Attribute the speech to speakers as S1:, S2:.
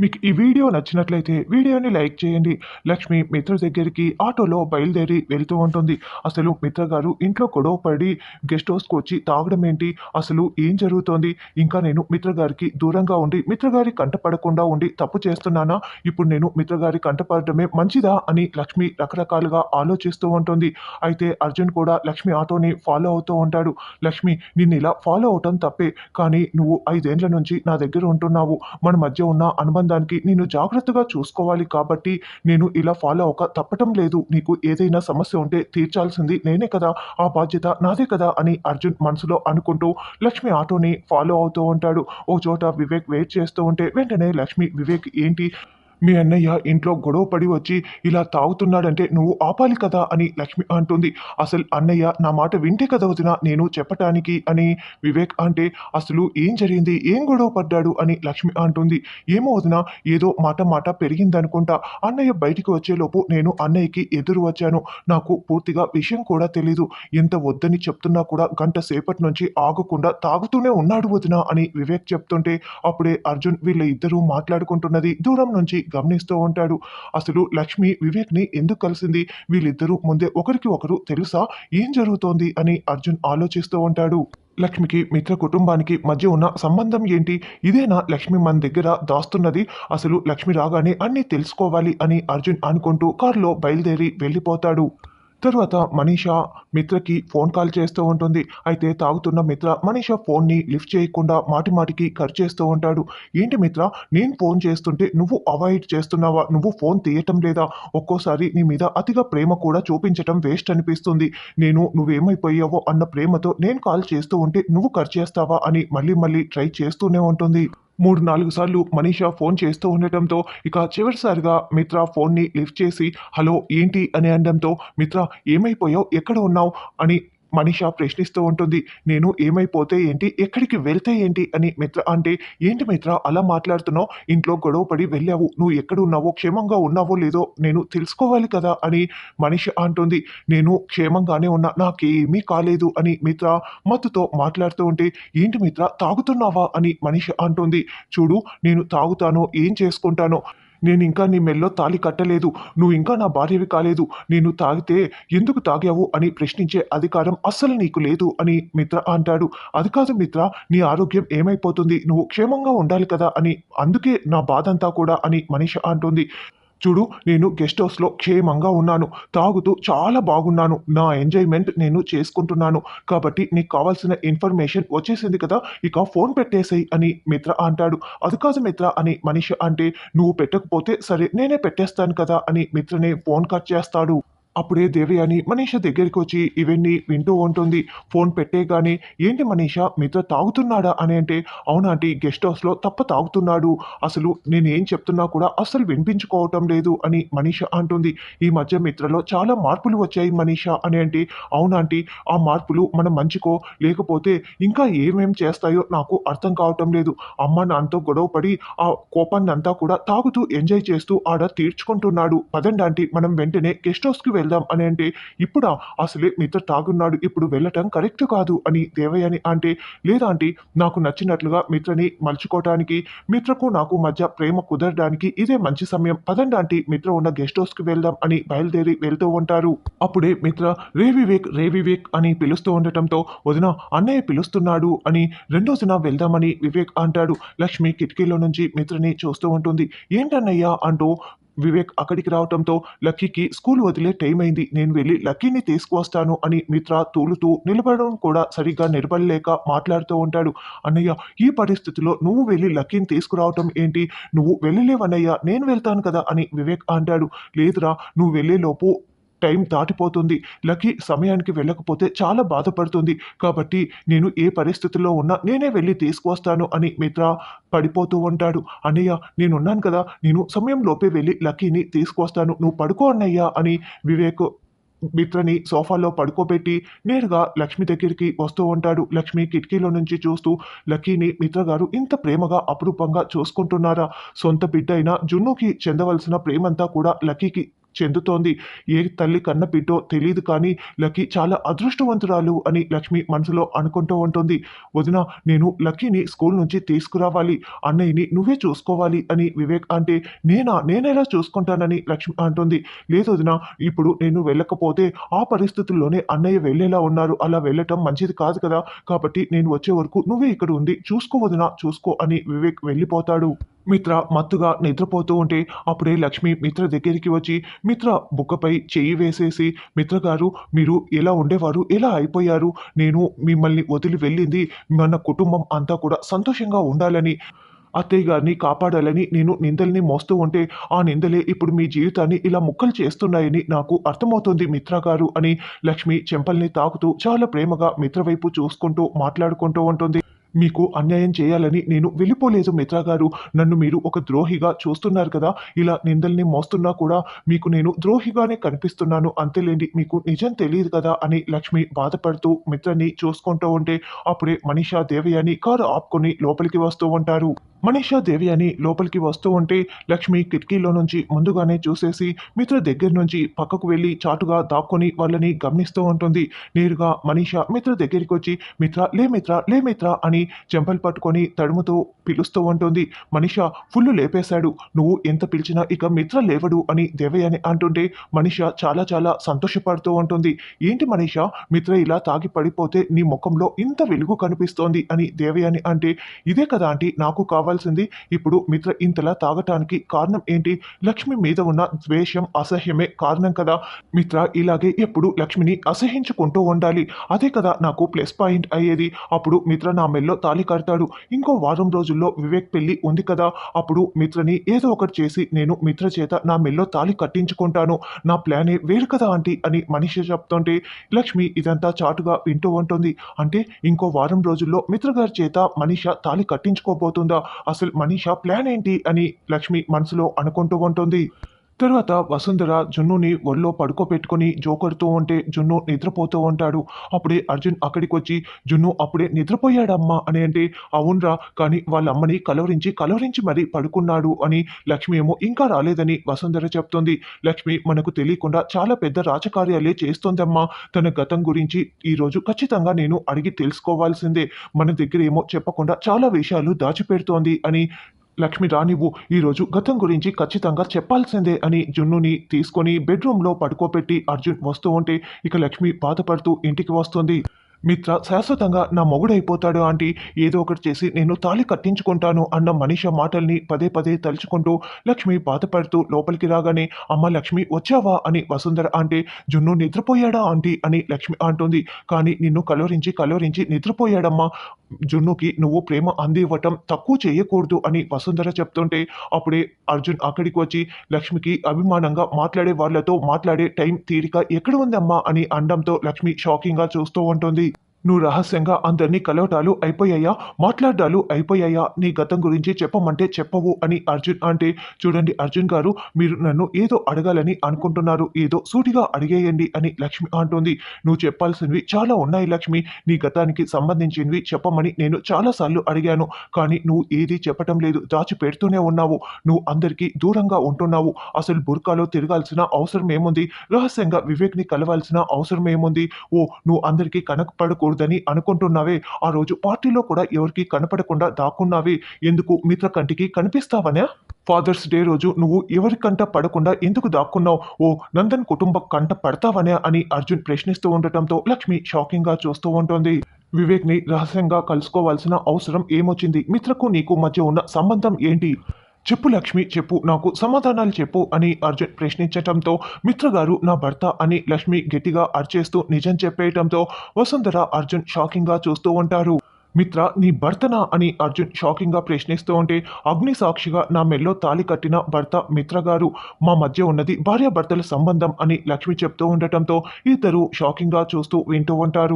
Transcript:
S1: మీకు ఈ వీడియో నచ్చినట్లయితే వీడియోని లైక్ చేయండి. లక్ష్మి మిత్ర దగ్గరికి ఆటోలో బయలుదేరి వెళ్తూ ఉంటుంది. అసలు మిత్ర గారు ఇంట్లో గొడవ పడి గెస్ట్ హౌస్కి వచ్చి తాగడం ఏంటి? అసలు ఏం జరుగుతోంది? ఇంకా నేను మిత్ర గారికి దూరంగా ఉండి మిత్ర గారి కంట పడకుండా ఉండి తప్పు చేస్తున్నానా? ఇప్పుడు నేను మిత్ర గారి కంట పడటమే మంచిదా? అని లక్ష్మి రకరకాలుగా ఆలోచిస్తూ ఉంటుంది. అయితే అర్జున్ కూడా లక్ష్మి ఆటోని ఫాలో అవుతూ ఉంటాడు. లక్ష్మి నిన్ను ఇలా ఫాలో అవటం తప్పే కానీ నువ్వు ఐదేండ్ల నుంచి నా దగ్గర ఉంటున్నావు. మన మధ్య ఉన్న అనుబంధం అనుబంధానికి నేను జాగ్రత్తగా చూసుకోవాలి కాబట్టి నేను ఇలా ఫాలో అవ్వక తప్పటం లేదు. నీకు ఏదైనా సమస్య ఉంటే తీర్చాల్సింది నేనే కదా ఆ బాధ్యత నాదే కదా అని అర్జున్ మనసులో అనుకుంటూ లక్ష్మి ఆటోని ఫాలో అవుతూ ఉంటాడు. ఓ చోట వివేక్ వెయిట్ చేస్తూ ఉంటే వెంటనే లక్ష్మి వివేక్ ఏంటి? మీ అన్నయ్య ఇంట్లో గొడవ పడి వచ్చి ఇలా తాగుతున్నాడంటే నువ్వు ఆపాలి కదా అని లక్ష్మి అంటుంది. అసలు అన్నయ్య నా మాట వింటే కదా వదిన నేను చెప్పటానికి అని వివేక్ అంటే అసలు ఏం జరిగింది? ఏం గొడవ పడ్డాడు? అని లక్ష్మి అంటుంది. ఏమో వదిన ఏదో మాట మాట పెరిగిందనుకుంటా అన్నయ్య బయటికి వచ్చేలోపు నేను అన్నయ్యకి ఎదురు వచ్చాను. నాకు పూర్తిగా విషయం కూడా తెలీదు. ఎంత వద్దని చెప్తున్నా కూడా గంట సేపటి నుంచి ఆగకుండా తాగుతూనే ఉన్నాడు వదిన అని వివేక్ చెప్తుంటే అప్పుడే అర్జున్ వీళ్ళ ఇద్దరూ మాట్లాడుకుంటున్నది దూరం నుంచి గమనిస్తూ ఉంటాడు. అసలు లక్ష్మి వివేక్ని ఎందుకు కలిసింది? వీళ్ళిద్దరూ ముందే ఒకరికి ఒకరు తెలుసా? ఏం జరుగుతోంది? అని అర్జున్ ఆలోచిస్తూ ఉంటాడు. లక్ష్మికి మిత్ర కుటుంబానికి మధ్య ఉన్న సంబంధం ఏంటి? ఇదేనా లక్ష్మి మన దగ్గర దాస్తున్నది? అసలు లక్ష్మి రాగానే అన్నీ తెలుసుకోవాలి అని అర్జున్ అనుకుంటూ కారులో బయలుదేరి వెళ్ళిపోతాడు. తరువాత మనీషా మిత్రకి ఫోన్ కాల్ చేస్తూ ఉంటుంది. అయితే తాగుతున్న మిత్ర మనీషా ఫోన్ని లిఫ్ట్ చేయకుండా మాటి మాటికి ఖర్చు చేస్తూ ఉంటాడు. ఏంటి మిత్ర? నేను ఫోన్ చేస్తుంటే నువ్వు అవాయిడ్ చేస్తున్నావా? నువ్వు ఫోన్ తీయటం లేదా? ఒక్కోసారి నీ మీద అతిగా ప్రేమ కూడా చూపించటం వేస్ట్ అనిపిస్తుంది. నేను నువ్వేమైపోయావో అన్న ప్రేమతో నేను కాల్ చేస్తూ ఉంటే నువ్వు ఖర్చు చేస్తావా అని మళ్ళీ మళ్ళీ ట్రై చేస్తూనే ఉంటుంది. మూడు నాలుగు సార్లు మనీషా ఫోన్ చేస్తూ ఉండటంతో ఇక చివరిసారిగా మిత్ర ఫోన్ని లిఫ్ట్ చేసి హలో ఏంటి? అని అనడంతో మిత్ర ఏమైపోయావు? ఎక్కడ ఉన్నావు? అని మనిష ప్రశ్నిస్తూ ఉంటుంది నేను ఏమైపోతే ఏంటి? ఎక్కడికి వెళ్తే ఏంటి? అని మిత్ర అంటే ఏంటి మిత్ర అలా మాట్లాడుతున్నావు? ఇంట్లో గొడవ పడి వెళ్ళావు. నువ్వు ఎక్కడున్నావో క్షేమంగా ఉన్నావో లేదో నేను తెలుసుకోవాలి కదా? అని మనిషి అంటుంది నేను క్షేమంగానే ఉన్నా నాకేమీ కాలేదు. అని మిత్ర మత్తుతో మాట్లాడుతూ ఉంటే ఏంటి మిత్ర తాగుతున్నావా? అని మనిషి అంటుంది చూడు నేను తాగుతానో ఏం చేసుకుంటానో నేను ఇంకా నీ మెల్లో తాలి కట్టలేదు. నువ్వు ఇంకా నా భార్యవి కాలేదు. నేను తాగితే ఎందుకు తాగావు అని ప్రశ్నించే అధికారం అస్సలు నీకు లేదు అని మిత్ర అంటాడు. అది కాదు మిత్ర నీ ఆరోగ్యం ఏమైపోతుంది? నువ్వు క్షేమంగా ఉండాలి కదా అని. అందుకే నా బాధ అంతా కూడా అని మనిష అంటుంది. చూడు నేను గెస్ట్ హౌస్లో క్షేమంగా ఉన్నాను. తాగుతూ చాలా బాగున్నాను. నా ఎంజాయ్మెంట్ నేను చేసుకుంటున్నాను. కాబట్టి నీకు కావాల్సిన ఇన్ఫర్మేషన్ వచ్చేసింది కదా ఇక ఫోన్ పెట్టేసేయి అని మిత్ర అంటాడు. అది కాదు మిత్ర అని మనిషి అంటే నువ్వు పెట్టకపోతే సరే నేనే పెట్టేస్తాను కదా అని మిత్రనే ఫోన్ కట్ చేస్తాడు. అప్పుడే దేవయాని మనీష దగ్గరికి వచ్చి ఇవన్నీ వింటూ ఉంటుంది. ఫోన్ పెట్టేగానే ఏంటి మనీష మీతో తాగుతున్నాడా? అని అంటే అవునాంటి గెస్ట్ హౌస్లో తప్ప తాగుతున్నాడు. అసలు నేను ఏం చెప్తున్నా కూడా అసలు వినిపించుకోవటం లేదు అని మనీష అంటుంది. ఈ మధ్య మిత్రలో చాలా మార్పులు వచ్చాయి మనీష అని అంటే అవునాంటి ఆ మార్పులు మన మంచికో లేకపోతే ఇంకా ఏమేం చేస్తాయో నాకు అర్థం కావటం లేదు. అమ్మ నాన్నతో గొడవ పడి ఆ కోపాన్ని అంతా కూడా తాగుతూ ఎంజాయ్ చేస్తూ ఆడ తీర్చుకుంటున్నాడు. పదండి ఆంటీ మనం వెంటనే గెస్ట్ హౌస్కి వెళ్దాం అని అంటే ఇప్పుడా? అసలే మిత్ర తాగున్నాడు ఇప్పుడు వెళ్ళటం కరెక్ట్ కాదు అని దేవయ్యని అంటే లేదా అంటే నాకు నచ్చినట్లుగా మిత్రని మలుచుకోవటానికి మిత్రకు నాకు మధ్య ప్రేమ కుదరడానికి ఇదే మంచి సమయం. పదండి అంటే మిత్ర ఉన్న గెస్ట్ హౌస్కి వెళ్దాం అని బయలుదేరి వెళ్తూ ఉంటారు. అప్పుడే మిత్ర రే వివేక్ రే వివేక్ అని పిలుస్తూ ఉండటంతో వదిన అన్నయ్య పిలుస్తున్నాడు అని రెండోసిన వెళ్దామని వివేక్ అంటాడు. లక్ష్మి కిటికీలో నుంచి మిత్రని చూస్తూ ఉంటుంది. ఏంటన్నయ్యా? అంటూ వివేక్ అక్కడికి రావటంతో లక్కీకి స్కూల్ వదిలే టైం అయింది. నేను వెళ్ళి లక్కీని తీసుకువస్తాను అని మిత్ర తూలుతూ నిలబడడం కూడా సరిగ్గా నిలబడలేక మాట్లాడుతూ ఉంటాడు. అన్నయ్య ఈ పరిస్థితిలో నువ్వు వెళ్ళి లక్కీని తీసుకురావటం ఏంటి? నువ్వు వెళ్ళలేవన్నయ్య నేను వెళ్తాను కదా అని వివేక్ అంటాడు. లేదురా నువ్వు వెళ్ళేలోపు టైం దాటిపోతుంది. లక్కీ సమయానికి వెళ్ళకపోతే చాలా బాధపడుతుంది. కాబట్టి నేను ఏ పరిస్థితుల్లో ఉన్నా నేనే వెళ్ళి తీసుకువస్తాను అని మిత్ర పడిపోతూ ఉంటాడు. అన్నయ్య నేనున్నాను కదా. నేను సమయం లోపే వెళ్ళి లక్కీని తీసుకువస్తాను నువ్వు పడుకో అన్నయ్య అని వివేక్ మిత్రని సోఫాలో పడుకోబెట్టి నేరుగా లక్ష్మి దగ్గరికి వస్తూ ఉంటాడు. లక్ష్మి కిటికీలో నుంచి చూస్తూ లక్కీని మిత్ర గారు ఇంత ప్రేమగా అపురూపంగా చూసుకుంటున్నారా? సొంత బిడ్డ అయిన జున్నుకి చెందవలసిన ప్రేమంతా కూడా లక్కీకి చెందుతోంది. ఏ తల్లి కన్న బిడ్డో తెలియదు కానీ లక్కీ చాలా అదృష్టవంతురాలు అని లక్ష్మి మనసులో అనుకుంటూ ఉంటుంది. వదిన నేను లక్కీని స్కూల్ నుంచి తీసుకురావాలి. అన్నయ్యని నువ్వే చూసుకోవాలి అని వివేక్ అంటే నేనా? నేనేలా చూసుకుంటానని లక్ష్మి అంటుంది. లేదు వదిన ఇప్పుడు నేను వెళ్ళకపోతే ఆ పరిస్థితుల్లోనే అన్నయ్య వెళ్ళేలా ఉన్నారు. అలా వెళ్ళటం మంచిది కాదు కదా. కాబట్టి నేను వచ్చే వరకు నువ్వే ఇక్కడ ఉంది చూసుకో వదిన చూసుకో అని వివేక్ వెళ్ళిపోతాడు. మిత్ర మత్తుగా నిద్రపోతూ ఉంటే అప్పుడే లక్ష్మి మిత్ర దగ్గరికి వచ్చి మిత్ర బుక్కపై చెయ్యి వేసేసి మిత్ర గారు మీరు ఎలా ఉండేవారు? ఎలా అయిపోయారు? నేను మిమ్మల్ని వదిలి వెళ్ళింది మన కుటుంబం అంతా కూడా సంతోషంగా ఉండాలని అత్తయ్య గారిని కాపాడాలని నేను నిందల్ని మోస్తూ ఉంటే ఆ నిందలే ఇప్పుడు మీ జీవితాన్ని ఇలా ముక్కలు చేస్తున్నాయని నాకు అర్థమవుతుంది మిత్ర గారు అని లక్ష్మి చెంపల్ని తాకుతూ చాలా ప్రేమగా మిత్ర వైపు చూసుకుంటూ మాట్లాడుకుంటూ ఉంటుంది. మీకు అన్యాయం చేయాలని నేను వెళ్ళిపోలేదు మిత్ర గారు. నన్ను మీరు ఒక ద్రోహిగా చూస్తున్నారు కదా. ఇలా నిందల్ని మోస్తున్నా కూడా మీకు నేను ద్రోహిగానే కనిపిస్తున్నాను. అంతేలేండి మీకు నిజం తెలియదు కదా అని లక్ష్మి బాధపడుతూ మిత్రని చూసుకుంటూ ఉంటే అప్పుడే మనీషా దేవయాని కారు ఆపుకొని లోపలికి వస్తూ ఉంటారు. మనీషా దేవయాని లోపలికి వస్తూ ఉంటే లక్ష్మి కిటికీలో నుంచి ముందుగానే చూసేసి మిత్ర దగ్గర నుంచి పక్కకు వెళ్ళి చాటుగా దాక్కుని వాళ్ళని గమనిస్తూ ఉంటుంది. నేరుగా మనీషా మిత్ర దగ్గరికి వచ్చి మిత్ర లే మిత్ర లే మిత్ర అని చెంపలు పట్టుకొని తడుముతో పిలుస్తూ ఉంటుంది. మనీషా ఫుల్లు లేపేశాడు. నువ్వు ఎంత పిలిచినా ఇక మిత్ర లేవడు అని దేవయాని అంటుంటే మనీషా చాలా చాలా సంతోషపడుతూ ఉంటుంది. ఏంటి మనీషా మిత్ర ఇలా తాగి పడిపోతే నీ ముఖంలో ఇంత వెలుగు కనిపిస్తోంది అని దేవయాని అంటే ఇదే కదా అంటే నాకు కావాలి. కావాల్సింది. ఇప్పుడు మిత్ర ఇంతలా తాగటానికి కారణం ఏంటి? లక్ష్మి మీద ఉన్న ద్వేషం అసహ్యమే కారణం కదా. మిత్ర ఇలాగే ఎప్పుడు లక్ష్మిని అసహించుకుంటూ ఉండాలి. అదే కదా నాకు ప్లస్ పాయింట్ అయ్యేది. అప్పుడు మిత్ర నా మెల్లో తాళి కడతాడు. ఇంకో వారం రోజుల్లో వివేక్ పెళ్ళి ఉంది కదా. అప్పుడు మిత్రని ఏదో ఒకటి చేసి నేను మిత్ర చేత నా మెల్లో తాళి కట్టించుకుంటాను. నా ప్లానే వేరు కదా ఆంటీ అని మనిషి చెప్తుంటే లక్ష్మి ఇదంతా చాటుగా వింటూ ఉంటుంది. అంటే ఇంకో వారం రోజుల్లో మిత్ర గారి చేత మనిష తాళి కట్టించుకోబోతుందా? అసలు మనీష ప్లాన్ ఏంటి అని లక్ష్మి మనసులో అనుకుంటూ ఉంటుంది. తర్వాత వసుంధర జున్నుని ఒళ్ళో పడుకోబెట్టుకొని జోకొడుతూ ఉంటే జున్ను నిద్రపోతూ ఉంటాడు. అప్పుడే అర్జున్ అక్కడికి వచ్చి జున్ను అప్పుడే నిద్రపోయాడమ్మా అని అంటే అవునరా కానీ వాళ్ళ అమ్మని కలవరించి కలవరించి మరీ పడుకున్నాడు అని లక్ష్మి ఏమో ఇంకా రాలేదని వసుంధర చెప్తుంది. లక్ష్మి మనకు తెలియకుండా చాలా పెద్ద రాజకార్యాలే చేస్తోందమ్మా. తన గతం గురించి ఈరోజు ఖచ్చితంగా నేను అడిగి తెలుసుకోవాల్సిందే. మన దగ్గర ఏమో చెప్పకుండా చాలా విషయాలు దాచిపెడుతోంది అని లక్ష్మి రానివ్వు ఈరోజు గతం గురించి ఖచ్చితంగా చెప్పాల్సిందే అని జున్నుని తీసుకొని బెడ్రూమ్లో పడుకోబెట్టి అర్జున్ వస్తూ ఉంటే ఇక లక్ష్మి బాధపడుతూ ఇంటికి వస్తుంది. మిత్ర శాశ్వతంగా నా మొగుడైపోతాడు ఆంటీ. ఏదో ఒకటి చేసి నేను తాళి కట్టించుకుంటాను అన్న మనిష మాటల్ని పదే పదే తలుచుకుంటూ లక్ష్మి బాధపడుతూ లోపలికి రాగానే అమ్మ లక్ష్మి వచ్చావా? అని వసుంధర అంటే జున్ను నిద్రపోయాడా ఆంటీ? అని లక్ష్మి అంటుంది. కానీ నిన్ను కలవరించి కలవరించి నిద్రపోయాడమ్మా. జున్నుకి నువ్వు ప్రేమ అందివ్వటం తక్కువ చేయకూడదు అని వసుంధర చెప్తుంటే అప్పుడే అర్జున్ అక్కడికి వచ్చి లక్ష్మికి అభిమానంగా మాట్లాడే వాళ్ళతో మాట్లాడే టైం తీరిక ఎక్కడ ఉందమ్మా అని అండంతో లక్ష్మి షాకింగ్గా చూస్తూ ఉంటుంది. నువ్వు రహస్యంగా అందరినీ కలవటాలు అయిపోయాయా? మాట్లాడాలు అయిపోయాయా? నీ గతం గురించి చెప్పమంటే చెప్పవు అని అర్జున్ అంటే చూడండి అర్జున్ గారు మీరు నన్ను ఏదో అడగాలని అనుకుంటున్నారు. ఏదో సూటిగా అడిగేయండి అని లక్ష్మి అంటుంది. నువ్వు చెప్పాల్సినవి చాలా ఉన్నాయి లక్ష్మి. నీ గతానికి సంబంధించినవి చెప్పమని నేను చాలాసార్లు అడిగాను. కానీ నువ్వు ఏది చెప్పటం లేదు. దాచి పెడుతూనే ఉన్నావు. నువ్వు అందరికీ దూరంగా ఉంటున్నావు. అసలు బుర్కాలో తిరగాల్సిన అవసరం ఏముంది? రహస్యంగా వివేక్ని కలవాల్సిన అవసరం ఏముంది? ఓ నువ్వు అందరికీ కనపడకూడదని అనుకుంటున్నావే. ఆ రోజు పార్టీలో కూడా ఎవరికి కనపడకుండా దాక్కున్నావే. ఎందుకు మిత్ర కంటికి కనిపిస్తావనే? ఫాదర్స్ డే రోజు నువ్వు ఎవరి కంట పడకుండా ఎందుకు దాక్కున్నావు? ఓ నందన్ కుటుంబ కంట పడతావనే అని అర్జున్ ప్రశ్నిస్తూ ఉండటంతో లక్ష్మి షాకింగ్గా చూస్తూ ఉంటుంది. వివేక్ని రహస్యంగా కలుసుకోవాల్సిన అవసరం ఏమొచ్చింది? మిత్రకు నీకు మధ్య ఉన్న సంబంధం ఏంటి? చెప్పు లక్ష్మి చెప్పు నాకు సమాధానాలు చెప్పు అని అర్జున్ ప్రశ్నించటంతో మిత్ర గారు నా భర్త అని లక్ష్మి గట్టిగా అర్చేస్తూ నిజం చెప్పేయటంతో వసుంధర అర్జున్ షాకింగ్గా చూస్తూ ఉంటారు. మిత్ర నీ భర్తనా అని అర్జున్ షాకింగ్గా ప్రశ్నిస్తూ ఉంటే అగ్ని సాక్షిగా నా మెల్లో తాలి కట్టిన భర్త మిత్ర గారు మా మధ్య ఉన్నది భార్యాభర్తల సంబంధం అని లక్ష్మి చెప్తూ ఉండటంతో ఇద్దరు షాకింగ్గా చూస్తూ వింటూ ఉంటారు.